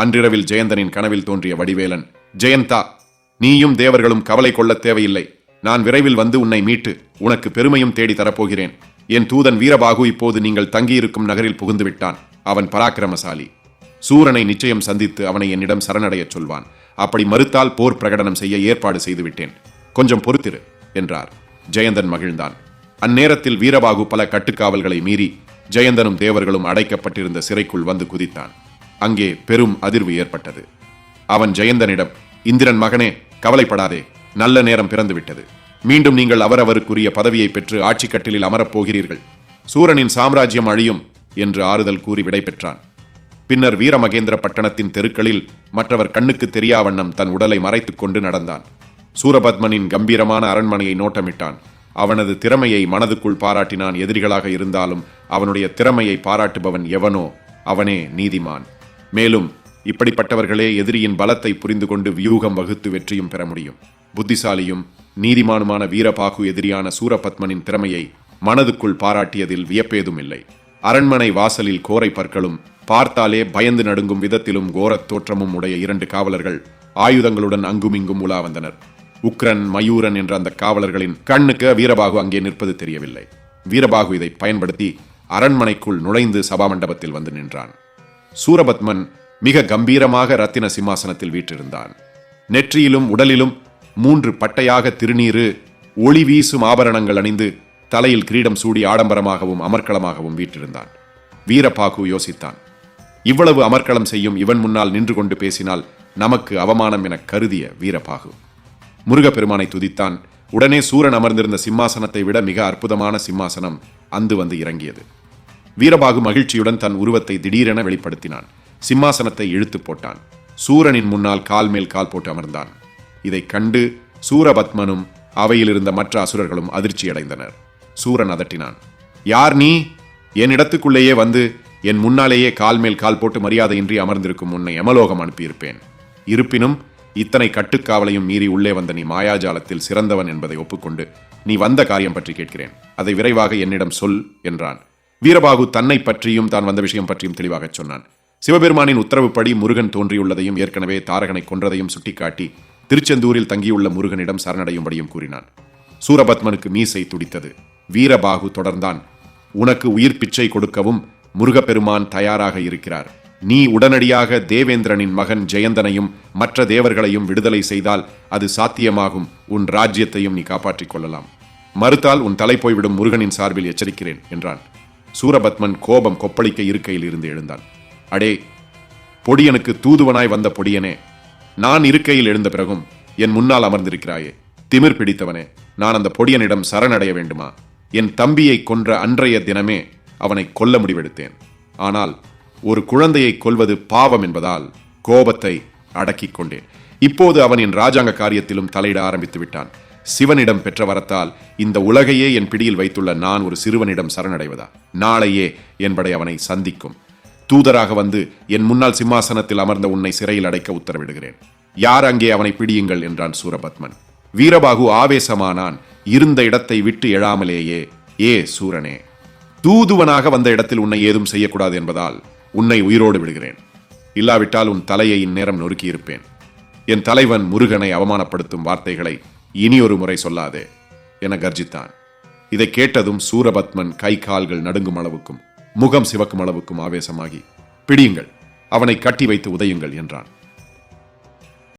அன்றிரவில் ஜெயந்தனின் கனவில் தோன்றிய வடிவேலன் ஜெயந்தா நீயும் தேவர்களும் கவலை கொள்ளத் தேவையில்லை. நான் விரைவில் வந்து உன்னை மீட்டு உனக்கு பெருமையும் தேடி தரப்போகிறேன். என் தூதன் வீரபாகு இப்போது நீங்கள் தங்கியிருக்கும் நகரில் புகுந்து விட்டான் அவன் பராக்கிரமசாலி. சூரனை நிச்சயம் சந்தித்து அவனை என்னிடம் சரணடையச் சொல்வான். அப்படி மறுத்தால் போர் பிரகடனம் செய்ய ஏற்பாடு செய்துவிட்டேன். கொஞ்சம் பொறுத்திரு என்றார். ஜெயந்தன் மகிழ்ந்தான். அந்நேரத்தில் வீரபாகு பல கட்டுக்காவல்களை மீறி ஜெயந்தனும் தேவர்களும் அடைக்கப்பட்டிருந்த சிறைக்குள் வந்து குதித்தான். அங்கே பெரும் அதிர்வு ஏற்பட்டது. அவன் ஜெயந்தனிடம் இந்திரன் மகனே கவலைப்படாதே நல்ல நேரம் பிறந்துவிட்டது. மீண்டும் நீங்கள் அவரவருக்குரிய பதவியை பெற்று ஆட்சி கட்டிலில் அமரப் போகிறீர்கள். சூரனின் சாம்ராஜ்யம் அழியும் என்று ஆறுதல் கூறி விடை பெற்றான். பின்னர் வீரமகேந்திர பட்டணத்தின் தெருக்களில் மற்றவர் கண்ணுக்கு தெரியா வண்ணம் தன் உடலை மறைத்துக் கொண்டு நடந்தான். சூரபத்மனின் கம்பீரமான அரண்மனையை நோட்டமிட்டான். அவனது திறமையை மனதுக்குள் பாராட்டினான் எதிரிகளாக இருந்தாலும் அவனுடைய திறமையை பாராட்டுபவன் எவனோ அவனே நீதிமான். மேலும் இப்படிப்பட்டவர்களே எதிரியின் பலத்தை புரிந்து கொண்டு வியூகம் வகுத்து வெற்றியும் பெற முடியும். புத்திசாலியும் நீதிமானுமான வீரபாகு எதிரியான சூரபத்மனின் திறமையை மனதுக்குள் பாராட்டியதில் வியப்பேதும் இல்லை. அரண்மனை வாசலில் கோரை பற்களும் பார்த்தாலே பயந்து நடுங்கும் விதத்திலும் கோரத் தோற்றமும் உடைய இரண்டு காவலர்கள் ஆயுதங்களுடன் அங்குமிங்கும் உலா வந்தனர். உக்ரன் மயூரன் என்ற அந்த காவலர்களின் கண்ணுக்கு வீரபாகு அங்கே நிற்பது தெரியவில்லை. வீரபாகு இதை பயன்படுத்தி அரண்மனைக்குள் நுழைந்து சபாமண்டபத்தில் வந்து நின்றான். சூரபத்மன் மிக கம்பீரமாக ரத்தின சிம்மாசனத்தில் வீற்றிருந்தான். நெற்றியிலும் உடலிலும் மூன்று பட்டையாக திருநீறு ஒளி வீசும் ஆபரணங்கள் அணிந்து தலையில் கிரீடம் சூடி ஆடம்பரமாகவும் அமர்க்களமாகவும் வீற்றிருந்தான். வீரபாகு யோசித்தான். இவ்வளவு அமர்க்களம் செய்யும் இவன் முன்னால் நின்று கொண்டு பேசினால் நமக்கு அவமானம் என கருதிய வீரபாகு. முருகப்பெருமானை துதித்தான். உடனே சூரன் அமர்ந்திருந்த சிம்மாசனத்தை விட மிக அற்புதமான சிம்மாசனம் அந்து வந்து இறங்கியது. வீரபாகு மகிழ்ச்சியுடன் தன் உருவத்தை திடீரென வெளிப்படுத்தினான். சிம்மாசனத்தை இழுத்து போட்டான். சூரனின் முன்னால் கால் மேல் கால் போட்டு அமர்ந்தான். இதை கண்டு சூரபத்மனும் அவையில் இருந்த மற்ற அசுரர்களும் அதிர்ச்சியடைந்தனர். சூரன் அதட்டினான் யார் நீ? என் இடத்துக்குள்ளேயே வந்து என் முன்னாலேயே கால் மேல் கால் போட்டு மரியாதையின்றி அமர்ந்திருக்கும் உன்னை எமலோகம் அனுப்பியிருப்பேன். இருப்பினும் இத்தனை கட்டுக்காவலையும் மீறி உள்ளே வந்த நீ மாயாஜாலத்தில் சிறந்தவன் என்பதை ஒப்புக்கொண்டு நீ வந்த காரியம் பற்றி கேட்கிறேன். அதை விரைவாக என்னிடம் சொல் என்றான். வீரபாகு தன்னை பற்றியும் தான் வந்த விஷயம் பற்றியும் தெளிவாக சொன்னான். சிவபெருமானின் உத்தரவுப்படி முருகன் தோன்றியுள்ளதையும் ஏற்கனவே தாரகனை கொன்றதையும் சுட்டிக்காட்டி திருச்செந்தூரில் தங்கியுள்ள முருகனிடம் சரணடையும்படியும் கூறினான். சூரபத்மனுக்கு மீசை துடித்தது. வீரபாகு தொடர்ந்தான். உனக்கு உயிர் பிச்சை கொடுக்கவும் முருகப்பெருமான் தயாராக இருக்கிறார். நீ உடனடியாக தேவேந்திரனின் மகன் ஜெயந்தனையும் மற்ற தேவர்களையும் விடுதலை செய்தால் அது சாத்தியமாகும். உன் ராஜ்யத்தையும் நீ காப்பாற்றிக் கொள்ளலாம். மறுத்தால் உன் தலை போய்விடும் முருகனின் சார்பில் எச்சரிக்கிறேன் என்றான். சூரபத்மன் கோபம் கொப்பளிக்க இருக்கையில் இருந்து எழுந்தான். அடே பொடியனுக்கு தூதுவனாய் வந்த பொடியனே நான் இருக்கையில் எழுந்த பிறகும் என் முன்னால் அமர்ந்திருக்கிறாயே திமிர் பிடித்தவனே நான் அந்த பொடியனிடம் சரணடைய வேண்டுமா? என் தம்பியை கொன்ற அன்றைய தினமே அவனை கொல்ல முடிவெடுத்தேன். ஆனால் ஒரு குழந்தையை கொல்வது பாவம் என்பதால் கோபத்தை அடக்கிக் கொண்டேன். இப்போது அவன் என் ராஜாங்க காரியத்திலும் தலையிட ஆரம்பித்து விட்டான். சிவனிடம் பெற்ற வரத்தால் இந்த உலகையே என் பிடியில் வைத்துள்ள நான் ஒரு சிறுவனிடம் சரணடைவதா? நாளையே என்பதை அவனை சந்திக்கும். தூதராக வந்து என் முன்னால் சிம்மாசனத்தில் அமர்ந்த உன்னை சிறையில் அடைக்க உத்தரவிடுகிறேன். யார் அங்கே அவனை பிடியுங்கள் என்றான் சூரபத்மன். வீரபாகு ஆவேசமானான் இருந்த இடத்தை விட்டு எழாமலேயே ஏ சூரனே தூதுவனாக வந்த இடத்தில் உன்னை ஏதும் செய்யக்கூடாது என்பதால் உன்னை உயிரோடு விடுகிறேன். இல்லாவிட்டால் உன் தலையை இந்நேரம் நொறுக்கியிருப்பேன். என் தலைவன் முருகனை அவமானப்படுத்தும் வார்த்தைகளை இனி ஒரு முறை சொல்லாதே என கர்ஜித்தான். இதை கேட்டதும் சூரபத்மன் கை கால்கள் நடுங்கும் அளவுக்கும் முகம் சிவக்கும் அளவுக்கும் ஆவேசமாகி பிடியுங்கள் அவனை கட்டி வைத்து உதையுங்கள் என்றான்.